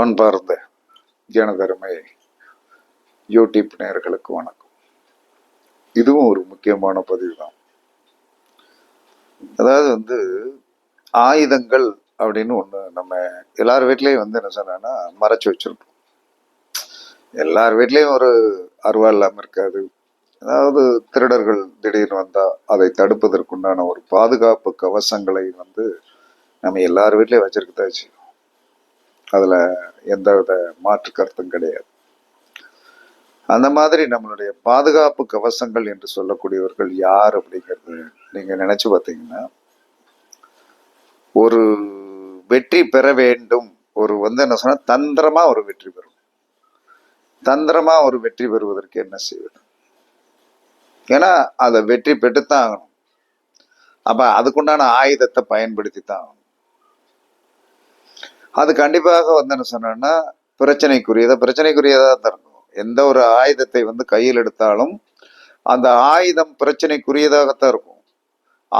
அன்பார்ந்த ஜனதருமை யூடியூப் நேர்களுக்கு வணக்கம். இதுவும் ஒரு முக்கியமான பதிவு தான் அதாவது வந்து ஆயுதங்கள் அப்படின்னு ஒன்று நம்ம எல்லார் வீட்லேயும் வந்து என்ன சொன்னா மறைச்சி வச்சிருப்போம். எல்லார் வீட்லேயும் ஒரு அருவா இல்லாமல் இருக்காது. அதாவது திருடர்கள் திடீர்னு வந்தால் அதை தடுப்பதற்குண்டான ஒரு பாதுகாப்பு கவசங்களை வந்து நம்ம எல்லார் வீட்லேயும் வச்சிருக்கதான் செய்யும் அதில் எந்தவித மாற்று கருத்தும் கிடையாது. அந்த மாதிரி நம்மளுடைய பாதுகாப்பு கவசங்கள் என்று சொல்லக்கூடியவர்கள் யார் அப்படிங்கிறது நீங்கள் நினச்சி பார்த்தீங்கன்னா ஒரு வெற்றி பெற வேண்டும். ஒரு வந்து என்ன சொன்னால் தந்திரமாக ஒரு வெற்றி பெறும். தந்திரமாக ஒரு வெற்றி பெறுவதற்கு என்ன செய்வது? ஏன்னா அதை வெற்றி பெற்றுத்தான் ஆகணும். அப்போ அதுக்குண்டான ஆயுதத்தை பயன்படுத்தி தான் ஆகணும். அது கண்டிப்பாக வந்து என்ன சொன்னோன்னா பிரச்சனைக்குரியதா பிரச்சனைக்குரியதாக தான் இருக்கும். எந்த ஒரு ஆயுதத்தை வந்து கையில் எடுத்தாலும் அந்த ஆயுதம் பிரச்சனைக்குரியதாகத்தான் இருக்கும்.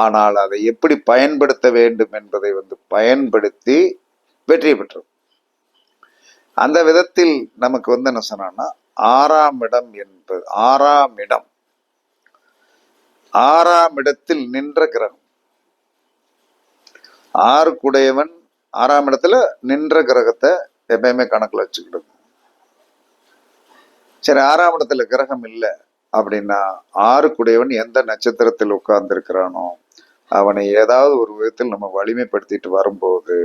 ஆனால் அதை எப்படி பயன்படுத்த வேண்டும் என்பதை வந்து பயன்படுத்தி வெற்றி பெற்றோம். அந்த விதத்தில் நமக்கு வந்து என்ன சொன்னோம்னா ஆறாம் இடம் என்பது ஆறாம் இடம். ஆறாம் இடத்தில் நின்ற கிரகம். ஆறுக்குடையவன் ஆறாம் இடத்துல நின்ற கிரகத்தை எப்பயுமே கணக்கில் வச்சுக்கிடுங்க சரி ஆறாம் இடத்துல கிரகம் இல்லை அப்படின்னா ஆறுக்குடையவன் எந்த நட்சத்திரத்தில் உட்கார்ந்துருக்கிறானோ அவனை ஏதாவது ஒரு விதத்தில் நம்ம வலிமைப்படுத்திட்டு வரும்போது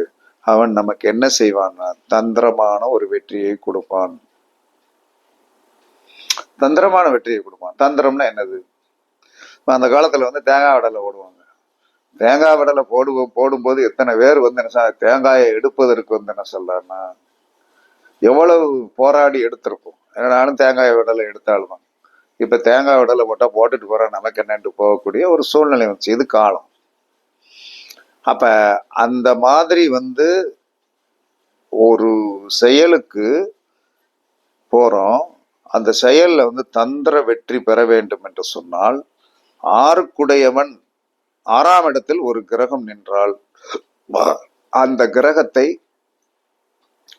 அவன் நமக்கு என்ன செய்வான்னா தந்திரமான ஒரு வெற்றியை கொடுப்பான். தந்திரமான வெற்றியை கொடுப்பான். தந்திரம்னா என்னது? அந்த காலத்துல வந்து தேங்காய் வடலை ஓடுவாங்க. தேங்காய் வடலை போடுவோம் போடும்போது எத்தனை பேர் வந்து என்ன சொன்னா, தேங்காயை எடுப்பதற்கு வந்து என்ன சொல்லலாம்னா எவ்வளவு போராடி எடுத்திருப்போம். ஏன்னா நானும் தேங்காய் விடலை எடுத்தாலும் இப்போ தேங்காய் விடலை போட்டால் போட்டுட்டு போகிறேன் நமக்கு என்னன்ட்டு போகக்கூடிய ஒரு சூழ்நிலை வந்துச்சு. இது காலம். அப்ப அந்த மாதிரி வந்து ஒரு செயலுக்கு போறோம். அந்த செயல்ல வந்து தந்திர வெற்றி பெற வேண்டும் என்று சொன்னால் ஆறுக்குடையவன் ஆறாம் இடத்தில் ஒரு கிரகம் நின்றால் அந்த கிரகத்தை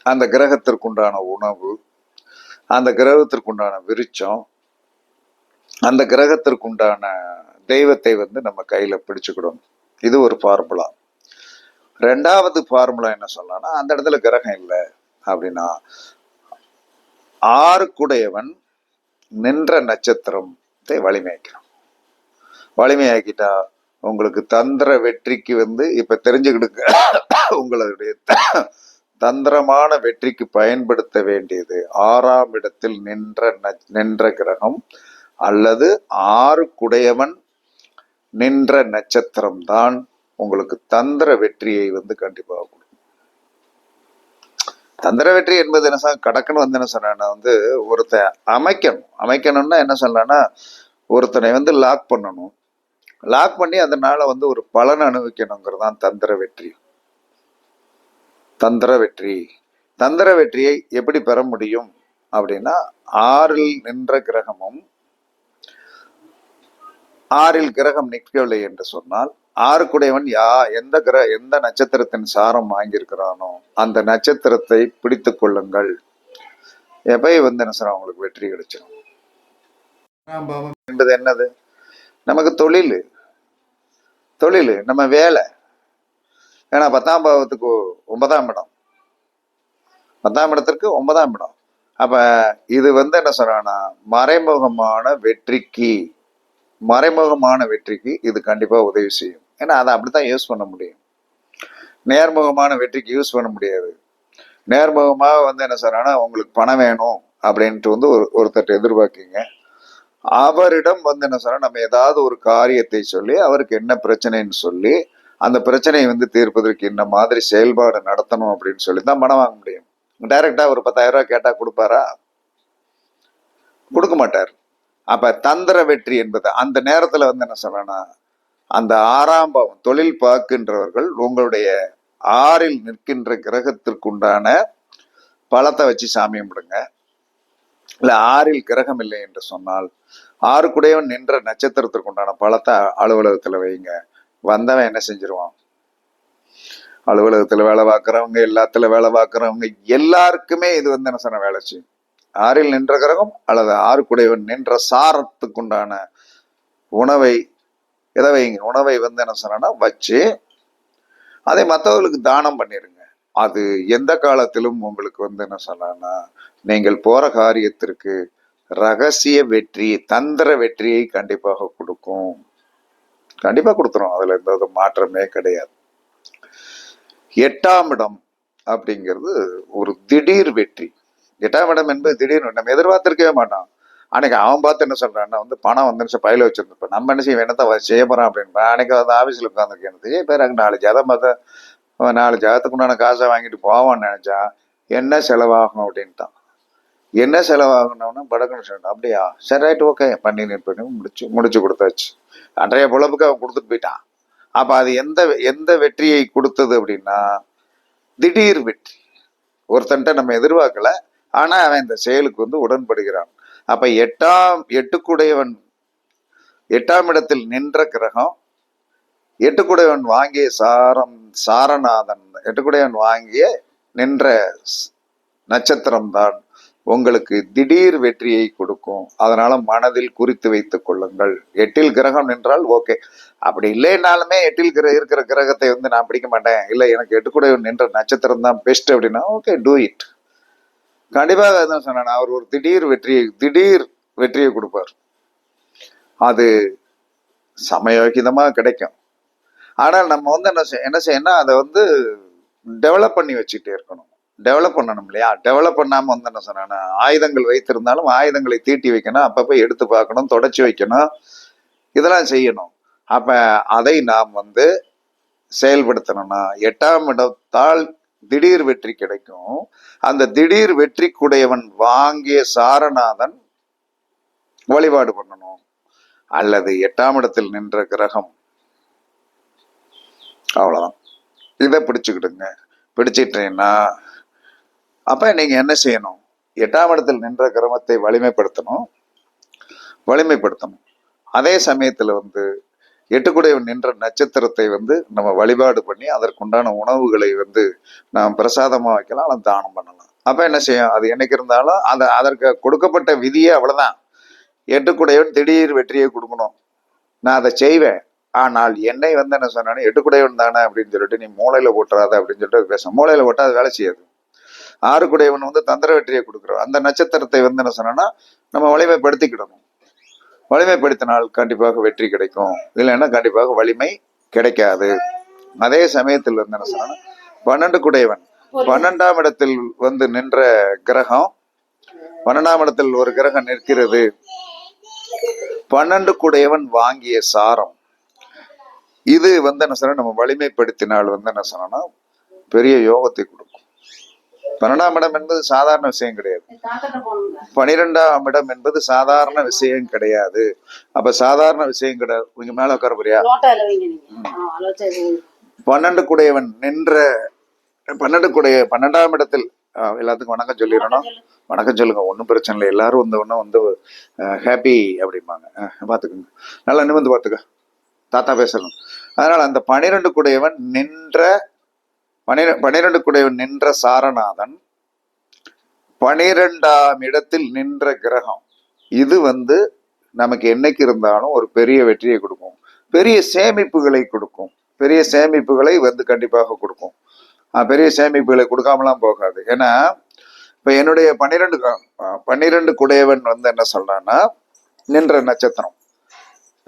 அந்த கிரகத்திற்குண்டான உணவு அந்த கிரகத்திற்குண்டான விருச்சம் அந்த கிரகத்திற்குண்டான தெய்வத்தை வந்து நம்ம கையில பிடிச்சுக்கிடணும் இது ஒரு ஃபார்முலா ரெண்டாவது ஃபார்முலா என்ன சொல்லலாம்னா அந்த இடத்துல கிரகம் இல்லை அப்படின்னா ஆறுக்குடையவன் நின்ற நட்சத்திரத்தை வலிமையாக்கிறான் வலிமையாக்கிட்டா உங்களுக்கு தந்திர வெற்றிக்கு வந்து இப்ப தெரிஞ்சுக்கிடுங்க உங்களுடைய தந்திரமான வெற்றிக்கு பயன்படுத்த வேண்டியது ஆறாம் இடத்தில் நின்ற நின்ற கிரகம் அல்லது ஆறு குடையவன் நின்ற நட்சத்திரம் தான் உங்களுக்கு தந்திர வெற்றியை வந்து கண்டிப்பாக கொடுக்கும். தந்திர வெற்றி என்பது என்ன சொன்னா கடக்குன்னு வந்து என்ன சொன்னா வந்து ஒருத்தன் அமைக்கணும். அமைக்கணும்னா என்ன சொல்லலாம்னா ஒருத்தனை வந்து லாக் பண்ணணும். லாக் பண்ணி அதனால வந்து ஒரு பலன் அனுபவிக்கணுங்கிறது தான் தந்திர வெற்றி. தந்திர வெற்றி. தந்திர வெற்றியை எப்படி பெற முடியும்? அப்படின்னா ஆறில் நின்ற கிரகமும் ஆறில் கிரகம் நிற்கவில்லை என்று சொன்னால் ஆறுக்குடையவன் யா எந்த கிர எந்த நட்சத்திரத்தின் சாரம் வாங்கியிருக்கிறானோ அந்த நட்சத்திரத்தை பிடித்து கொள்ளுங்கள். எப்பய் வந்து என்ன சொல்றான் உங்களுக்கு வெற்றி கிடைச்சிடும் என்பது என்னது? நமக்கு தொழில். தொழில் நம்ம வேலை. ஏன்னா பத்தாம் பாவத்துக்கு ஒன்பதாம் இடம். பத்தாம் இடத்திற்கு ஒன்பதாம் இடம். அப்போ இது வந்து என்ன சொல்கிறான்னா மறைமுகமான வெற்றிக்கு மறைமுகமான வெற்றிக்கு இது கண்டிப்பாக உதவி செய்யும். ஏன்னா அதை அப்படித்தான் யூஸ் பண்ண முடியும். நேர்முகமான வெற்றிக்கு யூஸ் பண்ண முடியாது. நேர்முகமாக வந்து என்ன சொல்றாங்கன்னா உங்களுக்கு பணம் வேணும் அப்படின்ட்டு வந்து ஒரு ஒருத்தர் எதிர்பார்க்கிங்க. அவரிடம் வந்து என்ன சொல்றா நம்ம ஏதாவது ஒரு காரியத்தை சொல்லி அவருக்கு என்ன பிரச்சனைன்னு சொல்லி அந்த பிரச்சனையை வந்து தீர்ப்பதற்கு என்ன மாதிரி செயல்பாடு நடத்தணும் அப்படின்னு சொல்லி தான் பணம் வாங்க முடியும். டைரக்டா ஒரு பத்தாயிரம் ரூபாய் கேட்டா கொடுப்பாரா? கொடுக்க மாட்டார். அப்ப தந்திர வெற்றி என்பது அந்த நேரத்துல வந்து என்ன சொல்லணும் அந்த ஆறாம் பாவம் தொழில் பார்க்கின்றவர்கள் உங்களுடைய ஆறில் நிற்கின்ற கிரகத்திற்குண்டான பழத்தை வச்சு சாமி கும்பிடுங்க. இல்ல ஆறில் கிரகம் இல்லை என்று சொன்னால் ஆறுக்குடையவன் நின்ற நட்சத்திரத்திற்கு உண்டான பழத்தை அலுவலகத்துல வைங்க. வந்தவன் என்ன செஞ்சிருவான்? அலுவலகத்துல வேலை பார்க்கறவங்க எல்லாத்துல வேலை பார்க்கறவங்க எல்லாருக்குமே இது வந்து என்ன சொன்ன வேலை செய்யும்? ஆறில் நின்ற கிரகம் அல்லது ஆறுக்குடையவன் நின்ற சாரத்துக்குண்டான உணவை எதை வைங்க? உணவை வந்து என்ன சொன்னா வச்சு அதை மற்றவர்களுக்கு தானம் பண்ணிருங்க. அது எந்த காலத்திலும் உங்களுக்கு வந்து என்ன சொன்னா நீங்கள் போற காரியத்திற்கு ரகசிய வெற்றி தந்திர வெற்றியை கண்டிப்பாக கொடுக்கும். கண்டிப்பா கொடுத்துரும். அதுல எந்த ஒரு மாற்றமே கிடையாது. எட்டாம் இடம் அப்படிங்கிறது ஒரு திடீர் வெற்றி. எட்டாம் இடம் என்பது திடீர்னு நம்ம எதிர்பார்த்திருக்கவே மாட்டான் அன்னைக்கு அவன் பார்த்து என்ன சொல்றான்னா வந்து பணம் வந்துருச்சு பயில வச்சிருந்தப்ப நம்ம என்ன செய்ய வேணத்தான் செய்ய போறான் அப்படின்னு. அன்னைக்கு வந்து ஆபீஸ்ல உட்காந்துருக்கேன் எனக்கு பேர் அங்கே நாலு ஜதம் பார்த்தா அவன் நாலு ஜதத்துக்கு உண்டான காசை வாங்கிட்டு போவான்னு நினைச்சா என்ன செலவாகும் அப்படின்ட்டான். என்ன செலவாகணும்னா படக்குன்னு சொன்னான். அப்படியா? சரி ரைட் ஓகே. பண்ணி பண்ணி முடிச்சு முடிச்சு கொடுத்தாச்சு. அன்றைய பொழப்புக்கு அவன் கொடுத்துட்டு போயிட்டான். அப்ப அது எந்த எந்த வெற்றியை கொடுத்தது அப்படின்னா திடீர் வெற்றி. ஒருத்தன்ட்ட நம்ம எதிர்பார்க்கல. ஆனா அவன் இந்த செயலுக்கு வந்து உடன்படுகிறான். அப்ப எட்டாம் எட்டுக்குடையவன் எட்டாம் இடத்தில் நின்ற கிரகம் எட்டுக்குடையவன் வாங்கிய சாரம் சாரநாதன் எட்டுக்குடையவன் வாங்கிய நின்ற நட்சத்திரம் தான் உங்களுக்கு திடீர் வெற்றியை கொடுக்கும். அதனால மனதில் குறித்து வைத்துக் கொள்ளுங்கள். எட்டில் கிரகம் நின்றால் ஓகே. அப்படி இல்லைனாலுமே எட்டில் கிர இருக்கிற கிரகத்தை வந்து நான் பிடிக்க மாட்டேன். இல்லை எனக்கு எட்டுக்குடையவன் நின்ற நட்சத்திரம் தான் பெஸ்ட் அப்படின்னா ஓகே டூ இட் கண்டிப்பாக தான் சொன்னேன். அவர் ஒரு திடீர் வெற்றியை திடீர் வெற்றியை கொடுப்பார். அது சமயோகிதமாக கிடைக்கும். ஆனால் நம்ம வந்து என்ன செய்ய என்ன செய்யணும்னா அதை வந்து டெவலப் பண்ணி வச்சுட்டே இருக்கணும். டெவலப் பண்ணணும் இல்லையா? டெவலப் பண்ணாமல் வந்து என்ன சொன்னா ஆயுதங்கள் வைத்திருந்தாலும் ஆயுதங்களை தீட்டி வைக்கணும் அப்பப்போ எடுத்து பார்க்கணும் தொடச்சி வைக்கணும் இதெல்லாம் செய்யணும். அப்போ அதை நாம் வந்து செயல்படுத்தணும்னா எட்டாம் இடத்தால் திடீர் வெற்றி கிடைக்கும். அந்த திடீர் வெற்றிக்குடையவன் வாங்கிய சாரநாதன் வழிபாடு பண்ணணும். அல்லது எட்டாம் இடத்தில் நின்ற கிரகம் அவ்வளோதான் இதை பிடிச்சுக்கிடுங்க. பிடிச்சிட்டீங்கன்னா அப்போ நீங்கள் என்ன செய்யணும்? எட்டாம் இடத்தில் நின்ற கிரமத்தை வலிமைப்படுத்தணும். வலிமைப்படுத்தணும். அதே சமயத்தில் வந்து எட்டுக்குடையவன் நின்ற நட்சத்திரத்தை வந்து நம்ம வழிபாடு பண்ணி அதற்குண்டான உணவுகளை வந்து நாம் பிரசாதமாக வைக்கலாம் அல்லது தானம் பண்ணலாம். அப்போ என்ன செய்யும்? அது என்னைக்கு இருந்தாலும் அதை அதற்கு கொடுக்கப்பட்ட விதியே அவ்வளோதான் எட்டுக்குடையவன் திடீர் வெற்றியை கொடுக்கணும். நான் அதை செய்வேன். ஆனால் என்னை வந்து என்ன சொன்னானே எட்டுக்குடையவன் தானே அப்படின்னு சொல்லிட்டு நீ மூளையில ஓட்டுறாத அப்படின்னு சொல்லிட்டு பேச மூளையில ஓட்டா அது வேலை செய்யாது. ஆறுக்குடையவன் வந்து தந்திர வெற்றியை கொடுக்குறோம் அந்த நட்சத்திரத்தை வந்து என்ன சொன்னா நம்ம வலிமைப்படுத்திக்கிடணும். வலிமைப்படுத்தினால் கண்டிப்பாக வெற்றி கிடைக்கும். இல்லைன்னா கண்டிப்பாக வலிமை கிடைக்காது. அதே சமயத்தில் வந்து என்ன சொன்னா பன்னெண்டு குடையவன் பன்னெண்டாம் இடத்தில் வந்து நின்ற கிரகம் பன்னெண்டாம் இடத்தில் ஒரு கிரகம் நிற்கிறது. பன்னெண்டு குடையவன் வாங்கிய சாரம். இது வந்து என்ன சொன்னா நம்ம வலிமைப்படுத்தினால் வந்து என்ன சொன்னா பெரிய யோகத்தை கொடுக்கும். பன்னெண்டாம் இடம் என்பது சாதாரண விஷயம் கிடையாது. பனிரெண்டாம் இடம் என்பது சாதாரண விஷயம் கிடையாது. அப்ப சாதாரண விஷயம் கிடையாது இங்க மேல உட்கார போறியா. பன்னெண்டு குடையவன் நின்ற பன்னெண்டு குடைய பன்னெண்டாம் இடத்தில் எல்லாத்துக்கும் வணக்கம் சொல்லிடணும். வணக்கம் சொல்லுங்க. ஒன்றும் பிரச்சனை இல்லை. எல்லாரும் வந்து ஒன்றும் வந்து ஹாப்பி அப்படிம்பாங்க. பார்த்துக்கோங்க நல்லா நிமிர்ந்து பார்த்துக்க தாத்தா பேசணும். அதனால் அந்த பனிரெண்டு குடையவன் நின்ற பனிர பனிரெண்டு குடையவன் நின்ற சாரநாதன் பனிரெண்டாம் இடத்தில் நின்ற கிரகம். இது வந்து நமக்கு என்னைக்கு இருந்தாலும் ஒரு பெரிய வெற்றியை கொடுக்கும். பெரிய சேமிப்புகளை கொடுக்கும். பெரிய சேமிப்புகளை வந்து கண்டிப்பாக கொடுக்கும். பெரிய சேமிப்புகளை கொடுக்காமலாம் போகாது. ஏன்னா இப்போ என்னுடைய பன்னிரெண்டு பன்னிரெண்டு குடையவன் வந்து என்ன சொல்றான்னா நின்ற நட்சத்திரம்.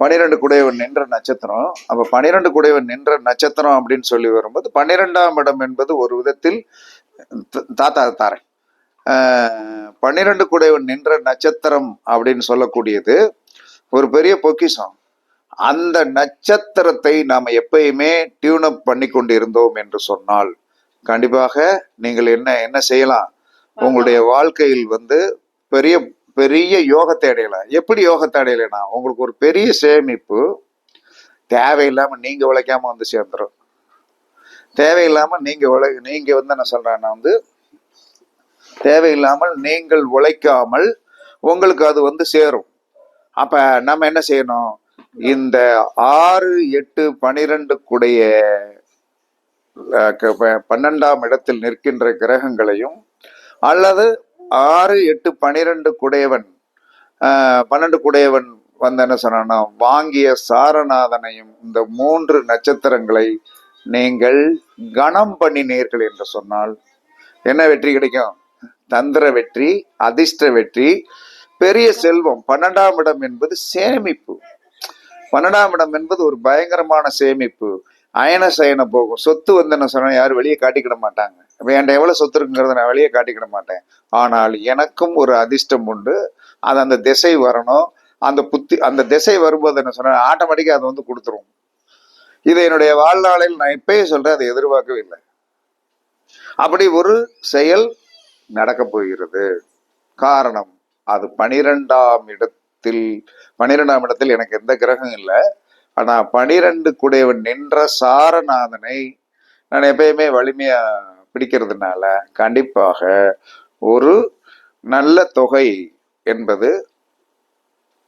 பன்னிரெண்டு குடையவன் நின்ற நட்சத்திரம். அப்ப பன்னிரெண்டு குடையவன் நின்ற நட்சத்திரம் அப்படின்னு சொல்லி வரும்போது பன்னிரெண்டாம் இடம் என்பது ஒரு விதத்தில் தாத்தா தாரேன். பன்னிரெண்டு குடையவன் நின்ற நட்சத்திரம் அப்படின்னு சொல்லக்கூடியது ஒரு பெரிய பொக்கிஷம். அந்த நட்சத்திரத்தை நாம் எப்பயுமே டியூன் அப் பண்ணி கொண்டு இருந்தோம் என்று சொன்னால் கண்டிப்பாக நீங்கள் என்ன என்ன செய்யலாம்? உங்களுடைய வாழ்க்கையில் வந்து பெரிய பெரிய யோகத்தை அடையலாம் எப்படி யோகத்தை அடையலைன்னா உங்களுக்கு ஒரு பெரிய சேமிப்பு தேவையில்லாமல் நீங்கள் உழைக்காம வந்து சேர்ந்துடும் தேவையில்லாமல் நீங்கள் உழை நீங்கள் வந்து என்ன சொல்கிறேன்னா வந்து தேவையில்லாமல் நீங்கள் உழைக்காமல் உங்களுக்கு அது வந்து சேரும். அப்போ நம்ம என்ன செய்யணும்? இந்த ஆறு எட்டு பனிரெண்டுக்குடைய கூடைய பன்னெண்டாம் இடத்தில் நிற்கின்ற கிரகங்களையும் அல்லது ஆறு எட்டு பனிரெண்டு குடையவன் பன்னெண்டு குடையவன் வந்து என்ன சொன்னான்னா வாங்கிய சாரநாதனையும் இந்த மூன்று நட்சத்திரங்களை நீங்கள் கணம் பண்ணினீர்கள் என்று சொன்னால் என்ன வெற்றி கிடைக்கும்? தந்திர வெற்றி அதிர்ஷ்ட வெற்றி பெரிய செல்வம். பன்னெண்டாம் இடம் என்பது சேமிப்பு. பன்னெண்டாம் இடம் என்பது ஒரு பயங்கரமான சேமிப்பு. அயன சயன போகும். சொத்து வந்து என்ன சொன்னா யாரும் வெளியே காட்டிக்கிட மாட்டாங்க. வேண்ட என்கிட்ட எவ்வளவு சொத்து இருக்குங்கிறத நான் வெளியே காட்டிக்கிட மாட்டேன். ஆனால் எனக்கும் ஒரு அதிர்ஷ்டம் உண்டு. அது அந்த திசை வரணும். அந்த புத்தி அந்த திசை வரும்போது என்ன சொன்ன ஆட்டோமேட்டிக்காக அது வந்து கொடுத்துரும். இது என்னுடைய வாழ்நாளில் நான் இப்பயே சொல்றேன் அதை எதிர்பார்க்கவே இல்லை. அப்படி ஒரு செயல் நடக்கப் போகிறது. காரணம் அது பனிரெண்டாம் இடத்தில் பனிரெண்டாம் இடத்தில் எனக்கு எந்த கிரகம் இல்லை. ஆனால் பனிரெண்டு குடையவன் நின்ற சாரநாதனை நான் எப்பயுமே வலிமையாக பிடிக்கிறதுனால கண்டிப்பாக ஒரு நல்ல தொகை என்பது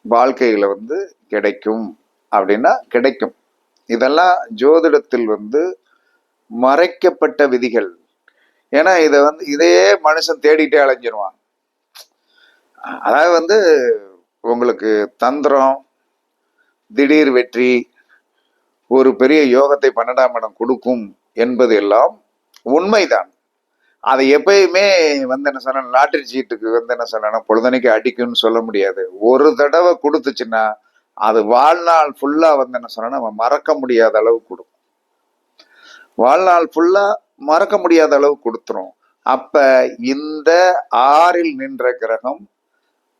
வாழ்க்கையில் வந்து கிடைக்கும் அப்படின்னா கிடைக்கும். இதெல்லாம் ஜோதிடத்தில் வந்து மறைக்கப்பட்ட விதிகள். ஏன்னா இதை வந்து இதையே மனுஷன் தேடிட்டே அலைஞ்சிருவான். அதாவது வந்து உங்களுக்கு தந்திரம் திடீர் வெற்றி ஒரு பெரிய யோகத்தை பன்னெண்டாம் இடம் கொடுக்கும் என்பது எல்லாம் உண்மைதான். அதை எப்பயுமே வந்து என்ன சொன்ன லாட்டரி சீட்டுக்கு வந்து என்ன சொல்லணும் பொழுதனைக்கு அடிக்கும்னு சொல்ல முடியாது. ஒரு தடவை கொடுத்துச்சுன்னா அது வாழ்நாள் ஃபுல்லா வந்து என்ன சொன்னா நம்ம மறக்க முடியாத அளவு கொடுக்கும். வாழ்நாள் ஃபுல்லா மறக்க முடியாத அளவு கொடுத்துரும். அப்ப இந்த ஆறில் நின்ற கிரகம்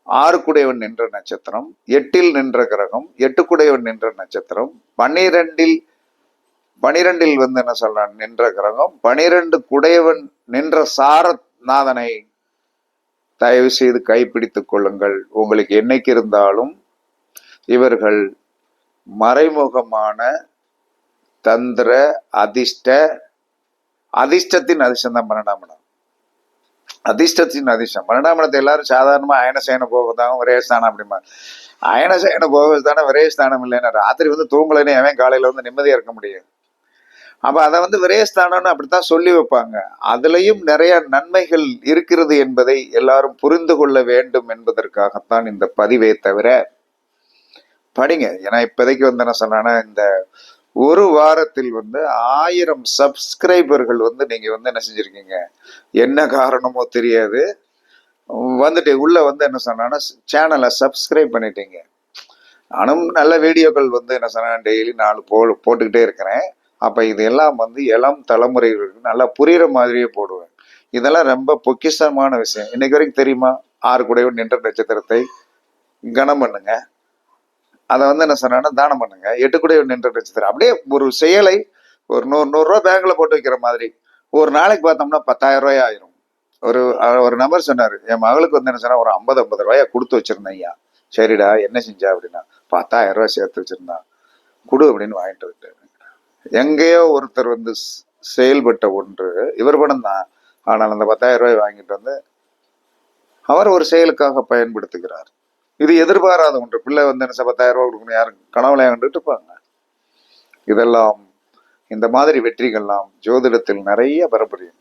ஆறுக்குடையவன் நின்ற நட்சத்திரம் எட்டில் நின்ற கிரகம் எட்டுக்குடையவன் நின்ற நட்சத்திரம் பன்னிரெண்டில் பனிரெண்டில் வந்து என்ன சொல்றான்? நின்ற கிரகம். பனிரெண்டு குடையவன் நின்ற சாரநாதனை தயவு செய்து கைப்பிடித்துக் கொள்ளுங்கள். உங்களுக்கு என்னைக்கு இருந்தாலும் இவர்கள் மறைமுகமான தந்திர அதிர்ஷ்ட அதிர்ஷ்டத்தின் அதிர்ஷ்டம் தான் பன்னெண்டாம் அதிர்ஷ்டத்தின் அதிர்ஷ்டம். பன்னெண்டாம் எல்லாரும் சாதாரணமா அயனசேன போகதான் ஒரே ஸ்தானம் அப்படிமா அயனசேன போக ஒரே ஸ்தானம் இல்லைன்னா ராத்திரி வந்து தூங்கலைன்னு எவன் காலையில வந்து நிம்மதியா இருக்க முடியாது. அப்போ அதை வந்து விரயஸ்தானம்னு அப்படித்தான் சொல்லி வைப்பாங்க. அதுலேயும் நிறைய நன்மைகள் இருக்கிறது என்பதை எல்லாரும் புரிந்து கொள்ள வேண்டும் என்பதற்காகத்தான் இந்த பதிவே தவிர படிங்க. ஏன்னா இப்போதைக்கு வந்து என்ன சொன்னான்னா இந்த ஒரு வாரத்தில் வந்து ஆயிரம் சப்ஸ்கிரைபர்கள் வந்து நீங்கள் வந்து என்ன செஞ்சுருக்கீங்க? என்ன காரணமோ தெரியாது. வந்துட்டு உள்ளே வந்து என்ன சொன்னான்னா சேனலை சப்ஸ்கிரைப் பண்ணிட்டீங்க. நானும் நல்ல வீடியோக்கள் வந்து என்ன சொன்னா டெய்லி நாலு போ போட்டுக்கிட்டே இருக்கிறேன். அப்ப இதெல்லாம் வந்து இளம் தலைமுறைகளுக்கு நல்லா புரிகிற மாதிரியே போடுவேன். இதெல்லாம் ரொம்ப பொக்கிஷமான விஷயம். இன்னைக்கு வரைக்கும் தெரியுமா? ஆறு குடைவன் நின்ற நட்சத்திரத்தை கனம் பண்ணுங்க. அதை வந்து என்ன சொன்னா தானம் பண்ணுங்க. எட்டு குடைவன் நின்ற நட்சத்திரம். அப்படியே ஒரு செயலை ஒரு நூறு நூறுரூவா பேங்க்ல போட்டு வைக்கிற மாதிரி. ஒரு நாளைக்கு பார்த்தோம்னா பத்தாயிரம் ரூபாய் ஆயிரும். ஒரு ஒரு நம்பர் சொன்னார் என் மகளுக்கு வந்து என்ன சொன்னா ஒரு ஐம்பது ஐம்பது ரூபாயா கொடுத்து வச்சிருந்தேன் ஐயா. சரிடா என்ன செஞ்சா அப்படின்னா பத்தாயிரம் ரூபாய் சேர்த்து வச்சிருந்தான். கொடு அப்படின்னு வாங்கிட்டு விட்டு எங்கேயோ ஒருத்தர் வந்து செயல்பட்ட ஒன்று இவர் படம் தான் ஆனால் அந்த பத்தாயிரம் ரூபாய் வாங்கிட்டு வந்து அவர் ஒரு செயலுக்காக பயன்படுத்துகிறார். இது எதிர்பாராத ஒன்று. பிள்ளை வந்து என்ன பத்தாயிரம் ரூபாய் கொடுக்கணும்? யாரும் கனவுல கண்டுட்டு இருப்பாங்க. இதெல்லாம் இந்த மாதிரி வெற்றிகள்லாம் ஜோதிடத்தில் நிறைய பெறப்படும்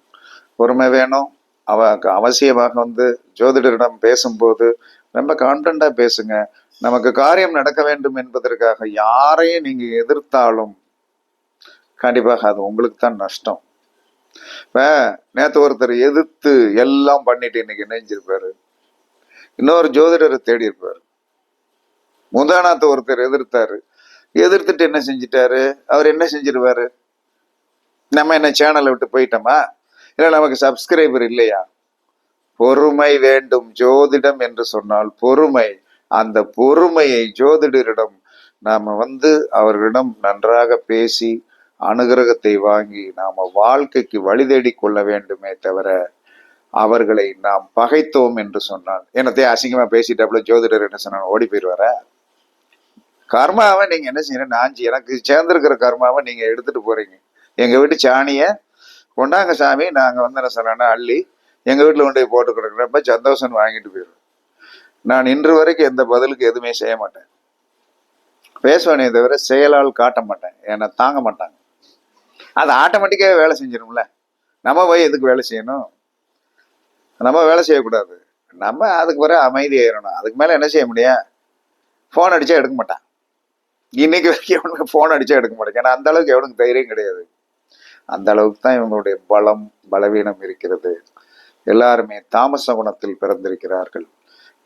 பொறுமை வேணும். அவ அவசியமாக வந்து ஜோதிடரிடம் பேசும்போது ரொம்ப கான்ஃபிடண்டாக பேசுங்க. நமக்கு காரியம் நடக்க வேண்டும் என்பதற்காக யாரையும் நீங்கள் எதிர்த்தாலும் கண்டிப்பாக அது உங்களுக்கு தான் நஷ்டம். இப்போ நேற்று ஒருத்தர் எதிர்த்து எல்லாம் பண்ணிட்டு இன்னைக்கு இணைஞ்சிருப்பாரு. இன்னொரு ஜோதிடரை தேடி இருப்பார். முந்தானாத்த ஒருத்தர் எதிர்த்தாரு. எதிர்த்துட்டு என்ன செஞ்சிட்டாரு? அவர் என்ன செஞ்சிருவாரு? நம்ம என்ன சேனலை விட்டு போயிட்டோமா? இல்லை நமக்கு சப்ஸ்கிரைபர் இல்லையா? பொறுமை வேண்டும் ஜோதிடம் என்று சொன்னால் பொறுமை. அந்த பொறுமையை ஜோதிடரிடம் நாம் வந்து அவர்களிடம் நன்றாக பேசி அனுகிரகத்தை வாங்கி நாம வாழ்க்கைக்கு வழி தேடி கொள்ள வேண்டுமே தவிர அவர்களை நாம் பகைத்தோம் என்று சொன்னால் என்னத்தையும் அசிங்கமா பேசிட்டாப்புல ஜோதிடர் என்ன சொன்னாங்க ஓடி போயிடுவார கர்மாவை நீங்க என்ன செய்யணும்? நாஞ்சி எனக்கு சேர்ந்திருக்கிற கர்மாவை நீங்க எடுத்துட்டு போறீங்க. எங்க வீட்டு சாணிய கொண்டாங்க சாமி நாங்க வந்து என்ன சொன்னா அள்ளி எங்க வீட்டுல கொண்டு போய் போட்டு கொடுக்குறப்ப சந்தோஷம் வாங்கிட்டு போயிடுவேன் நான் இன்று வரைக்கும் எந்த பதிலுக்கு எதுவுமே செய்ய மாட்டேன். பேசுவேனே தவிர செயலால் காட்ட மாட்டேன். என்னை தாங்க மாட்டாங்க. அது ஆட்டோமேட்டிக்காக வேலை செஞ்சிடும்ல நம்ம போய் எதுக்கு வேலை செய்யணும்? நம்ம வேலை செய்யக்கூடாது. நம்ம அதுக்கு பிறகு அமைதி ஆயிடணும் அதுக்கு மேலே என்ன செய்ய முடியும்? ஃபோன் அடித்தா எடுக்க மாட்டான். இன்னைக்கு வரைக்கும் எவனுக்கு ஃபோன் அடித்தா எடுக்க மாட்டேன். ஏன்னா அந்த அளவுக்கு எவனுக்கு தைரியம் கிடையாது. அந்த அளவுக்கு தான் இவங்களுடைய பலம் பலவீனம் இருக்கிறது. எல்லாருமே தாமச குணத்தில் பிறந்திருக்கிறார்கள்.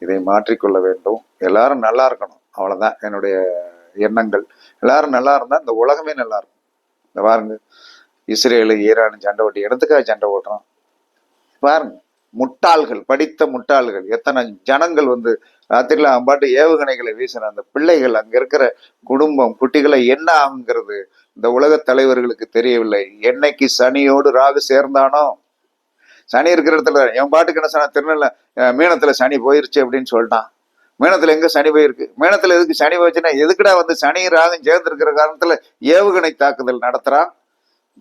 இதை மாற்றிக்கொள்ள வேண்டும். எல்லாரும் நல்லா இருக்கணும். அவ்வளோதான் என்னுடைய எண்ணங்கள். எல்லாரும் நல்லா இருந்தால் இந்த உலகமே நல்லா இருக்கும். இந்த பாருங்க. இஸ்ரேலு ஈரான் சண்டை ஓட்டி இடத்துக்காக சண்டை ஓட்டுறோம்? பாருங்க. முட்டாள்கள் படித்த முட்டாள்கள் எத்தனை ஜனங்கள் வந்து ராத்திரில அம்பாட்டு ஏவுகணைகளை வீசின அந்த பிள்ளைகள் அங்க இருக்கிற குடும்பம் குட்டிகளை என்ன ஆகுங்கிறது இந்த உலக தலைவர்களுக்கு தெரியவில்லை. என்னைக்கு சனியோடு ராகு சேர்ந்தானோ? சனி இருக்கிற இடத்துல என் பாட்டுக்கு என்ன சொன்னா திருநெல்ல மீனத்தில் மீனத்துல சனி போயிருச்சு அப்படின்னு சொல்லிட்டான். மேனத்தில் எங்கே சனி போயிருக்கு மேனத்தில் எதுக்கு சனி போச்சுன்னா எதுக்குடா வந்து சனி ராகும் சேர்ந்துருக்கிற காரணத்தில் ஏவுகணை தாக்குதல் நடத்துகிறான்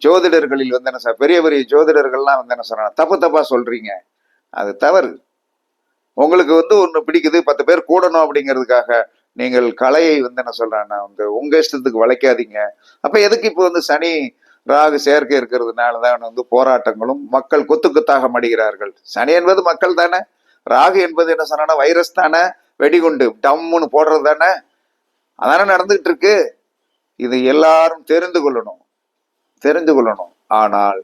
ஜோதிடர்களில் வந்து என்ன சார் பெரிய பெரிய ஜோதிடர்கள்லாம் வந்து என்ன சொல்றாங்க தப்பு தப்பாக சொல்கிறீங்க அது தவறு. உங்களுக்கு வந்து ஒன்று பிடிக்குது பத்து பேர் கூடணும் அப்படிங்கிறதுக்காக நீங்கள் கலையை வந்து என்ன சொல்றேன்னா வந்து உங்கள் இஷ்டத்துக்கு வளைக்காதீங்க. அப்போ எதுக்கு இப்போ வந்து சனி ராகு சேர்க்கை இருக்கிறதுனால தான் வந்து போராட்டங்களும் மக்கள் கொத்து கொத்தாக மடிகிறார்கள். சனி என்பது மக்கள் தானே. ராகு என்பது என்ன சொன்னா வைரஸ் தானே. வெடிகுண்டு டம்முன்னு போடுறது தானே? அதானே நடந்துகிட்டு இருக்கு இது எல்லாரும் தெரிந்து கொள்ளணும். தெரிந்து கொள்ளணும். ஆனால்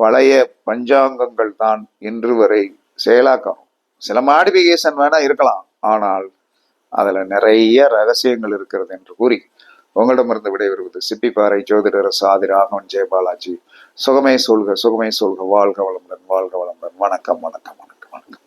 பழைய பஞ்சாங்கங்கள் தான் இன்று வரை செயலாக்கம் சில மாடிஃபிகேஷன் வேணா இருக்கலாம். ஆனால் அதில் நிறைய ரகசியங்கள் இருக்கிறது என்று கூறி உங்களிடமிருந்து விடைபெறுவது சிப்பிப்பாறை ஜோதிடர் சாதி ராகவன் ஜெயபாலாஜி. சுகமே சொல்க சுகமே சொல்க. வாழ்க வளமுடன் வாழ்க வளமுடன். வணக்கம் வணக்கம் வணக்கம் வணக்கம்.